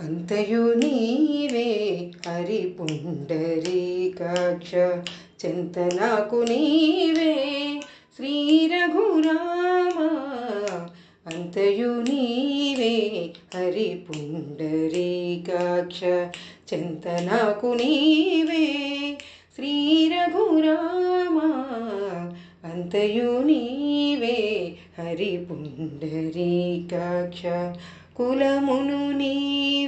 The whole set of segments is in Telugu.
అంతయు నీవే హరి పుండరీకాక్ష చెంత నీవే శ్రీ రఘురామ. అంతయు నీవే హరి పుండరీకాక్ష చెంత నీవే శ్రీ రఘురామ. అంతయు నీవే హరి పుండరీకాక్ష కులమును నీవే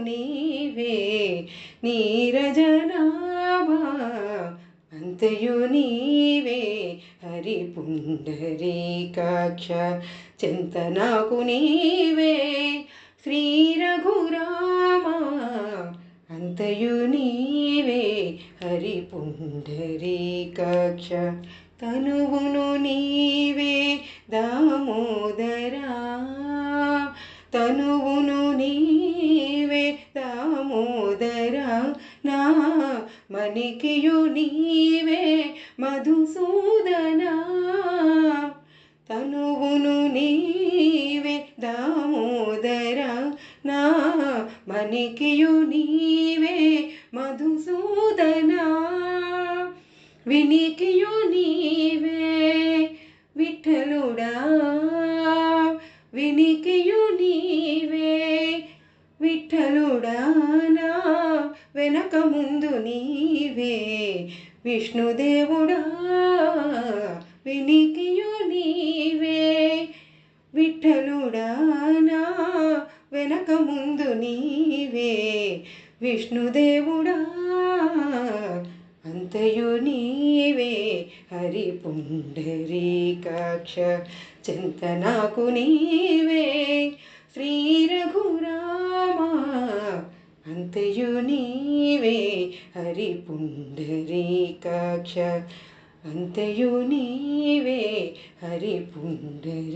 నీవే నీరజనాభా అంతయు నీవే హరి పుండరీకాక్ష చింతనకు నీవే శ్రీ రఘురామ అంతయు నీవే హరి పుండరీకాక్ష తనువును నీ మణికియు నీవే మధుసూదన. తనువును నీవే దామోదర నా. మణికియు నీవే మధుసూదన. వినికియు నీవే విఠలుడా. వినికియు నీవే విఠలుడా నా. వెనక ముందు విష్ణుదేవుడా వినికియు నీవే. విఠలుడా నా వెనక ముందు నీవే. విష్ణుదేవుడా అంతయు నీవే. హరి పుండరీకాక్ష చింత నాకు నీవే. హరి పుండరీకాక్ష అంతయు నీవే హరి పుండరీకాక్ష